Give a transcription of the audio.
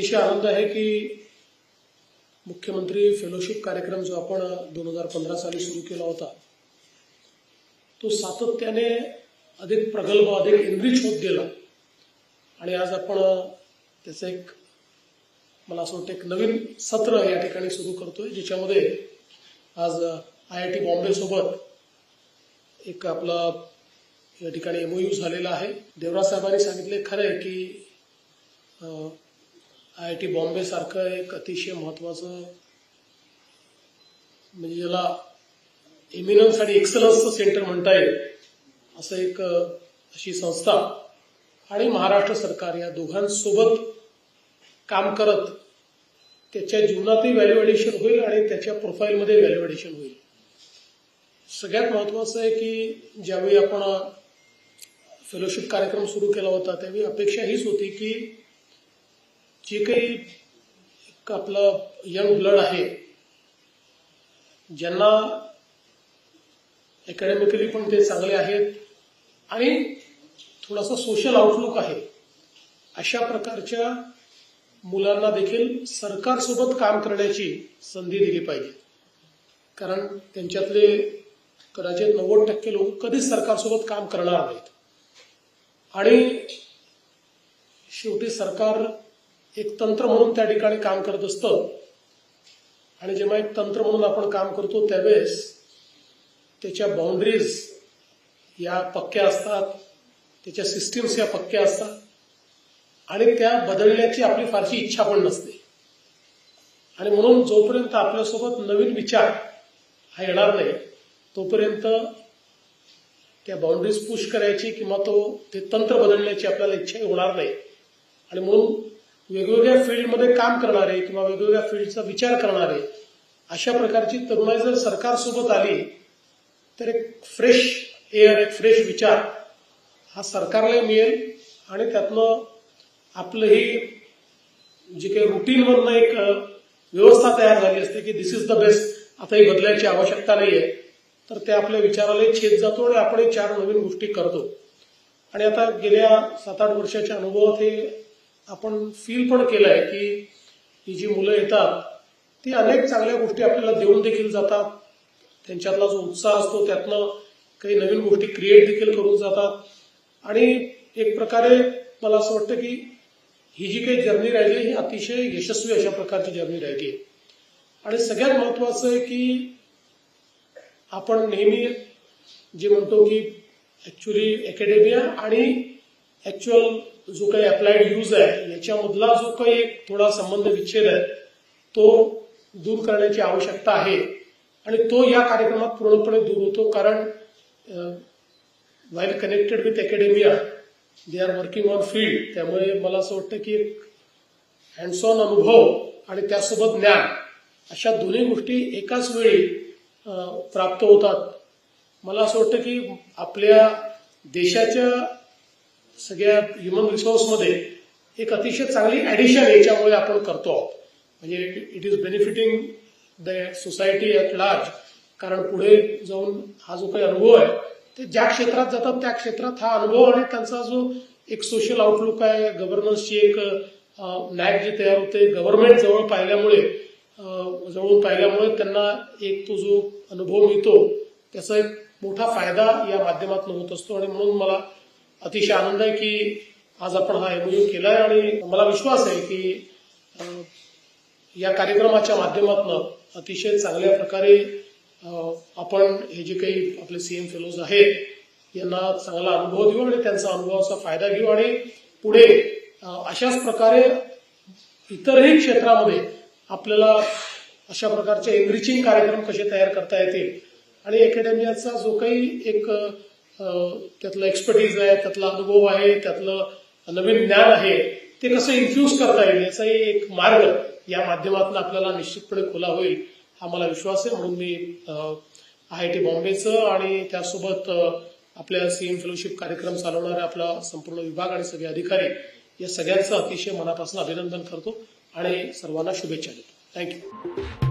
अतिशय आनंद आहे की मुख्यमंत्री फेलोशिप कार्यक्रम जो आपण दोन हजार पंधरा साली सुरू केला होता तो सातत्याने अधिक प्रगल्भ अधिक एनरिच होत गेला. आणि आज आपण त्याचं एक मला असं वाटतं एक नवीन सत्र या ठिकाणी सुरू करतोय ज्याच्यामध्ये आज आय आय टी बॉम्बे सोबत एक आपला या ठिकाणी एमओयू झालेला आहे. देवराज साहेबांनी सांगितले खरं आहे की आय आय टी बॉम्बे सारखं एक अतिशय महत्वाचं म्हणजे ज्याला इमिनन्स आणि एक्सलन्सचं सेंटर म्हणता येईल असं एक अशी संस्था आणि महाराष्ट्र सरकार या दोघांसोबत काम करत त्याच्या जीवनातही व्हॅल्युएडिशन होईल आणि त्याच्या प्रोफाईलमध्ये व्हॅल्युएडिशन होईल. सगळ्यात महत्वाचं आहे की ज्यावेळी आपण फेलोशिप कार्यक्रम सुरू केला होता त्यावेळी अपेक्षा हीच होती की जे काही आपलं यंग ब्लड आहे ज्यांना अकॅडमिकली पण ते चांगले आहेत आणि थोडासा सोशल आउटलुक आहे अशा प्रकारच्या मुलांना देखील सरकारसोबत काम करण्याची संधी दिली पाहिजे. कारण त्यांच्यातले कदाचित नव्वद टक्के लोक कधीच सरकारसोबत काम करणार नाहीत. आणि शेवटी सरकार एक तंत्र म्हणून त्या ठिकाणी काम करत असतं. आणि जेव्हा एक तंत्र म्हणून आपण काम करतो त्यावेळेस त्याच्या बाउंड्रीज या पक्क्या असतात त्याच्या सिस्टीम्स या पक्क्या असतात आणि त्या बदलण्याची आपली फारशी इच्छा पण नसते. आणि म्हणून जोपर्यंत आपल्यासोबत नवीन विचार हा येणार नाही तोपर्यंत त्या बाउंड्रीज पुश करायची किंवा तो ते तंत्र बदलण्याची आपल्याला इच्छा होणार नाही. आणि म्हणून वेगवेगळ्या फील्डमध्ये काम करणारे किंवा वेगवेगळ्या फील्डचा विचार करणारे अशा प्रकारची तरुणाई जर सरकारसोबत आली तर एक फ्रेश एअर एक फ्रेश विचार हा सरकारला मिळेल आणि त्यातनं आपलं ही जे काही रुटीनमधनं एक व्यवस्था तयार झाली असते की दिस इज द बेस्ट आता ही बदलायची आवश्यकता नाहीये तर ते आपल्या विचाराला छेद जातो आणि आपणही चार नवीन गोष्टी करतो. आणि आता गेल्या सात आठ वर्षाच्या अनुभवात हे आपण फील पण केलंय की ही जी मुलं येतात ती अनेक चांगल्या गोष्टी आपल्याला देऊन देखील जातात. त्यांच्यातला जो उत्साह असतो त्यातनं काही नवीन गोष्टी क्रिएट देखील करून जातात. आणि एक प्रकारे मला असं वाटतं की ही जी काही जर्नी राहिली ही अतिशय यशस्वी अशा प्रकारची जर्नी राहिली आहे. आणि सगळ्यात महत्वाचं आहे की आपण नेहमी जे म्हणतो की ऍक्च्युली अकॅडेमिया आणि ऍक्च्युअल जो काही अप्लाइड यूज आहे याच्यामधला जो काही एक थोडा संबंध विच्छेद आहे तो दूर करण्याची आवश्यकता आहे. आणि तो या कार्यक्रमात पूर्णपणे दूर होतो कारण while connected with academia they are working on field त्यामुळे मला असं वाटतं की एक हँडसॉन अनुभव आणि त्यासोबत ज्ञान अशा दोन्ही गोष्टी एकाच वेळी प्राप्त होतात. मला असं वाटतं की आपल्या देशाच्या सगळ्या ह्युमन रिसोर्समध्ये एक अतिशय चांगली ऍडिशन याच्यामुळे आपण करतो आहोत. म्हणजे it is benefiting the society at large कारण पुढे जाऊन हा जो काही अनुभव आहे ते ज्या क्षेत्रात जातात त्या क्षेत्रात हा अनुभव आणि त्यांचा जो एक सोशल आउटलुक आहे गव्हर्नन्सची एक नॅक जी तयार होते गव्हर्नमेंट जवळ पाहिल्यामुळे जवळून पाहिल्यामुळे त्यांना एक तो जो अनुभव मिळतो त्याचा एक मोठा फायदा या माध्यमातून होत असतो. आणि म्हणून मला अतिशय आनंद आहे की आज आपण हा एमओयू केलाय आणि मला विश्वास आहे की या कार्यक्रमाच्या माध्यमातून अतिशय चांगल्या प्रकारे आपण हे जे काही आपले सीएम फेलोज आहेत यांना चांगला अनुभव देऊ आणि त्यांचा अनुभवाचा फायदा घेऊ आणि पुढे अशाच प्रकारे इतरही क्षेत्रामध्ये आपल्याला अशा प्रकारचे एनरिचिंग कार्यक्रम कसे तयार करता येतील आणि अकॅडमियाचा जो काही एक त्यातलं एक्सपर्टीज आहे त्यातला अनुभव आहे त्यातलं नवीन ज्ञान आहे ते कसं इन्फ्युज करता येईल याचाही एक मार्ग या माध्यमातून आपल्याला निश्चितपणे खुला होईल हा मला विश्वास आहे. म्हणून मी आय आय टी बॉम्बेचं आणि त्यासोबत आपल्या सीएम फेलोशिप कार्यक्रम चालवणारे आपला संपूर्ण विभाग आणि सगळे अधिकारी या सगळ्यांचं अतिशय मनापासून अभिनंदन करतो आणि सर्वांना शुभेच्छा देतो. थँक्यू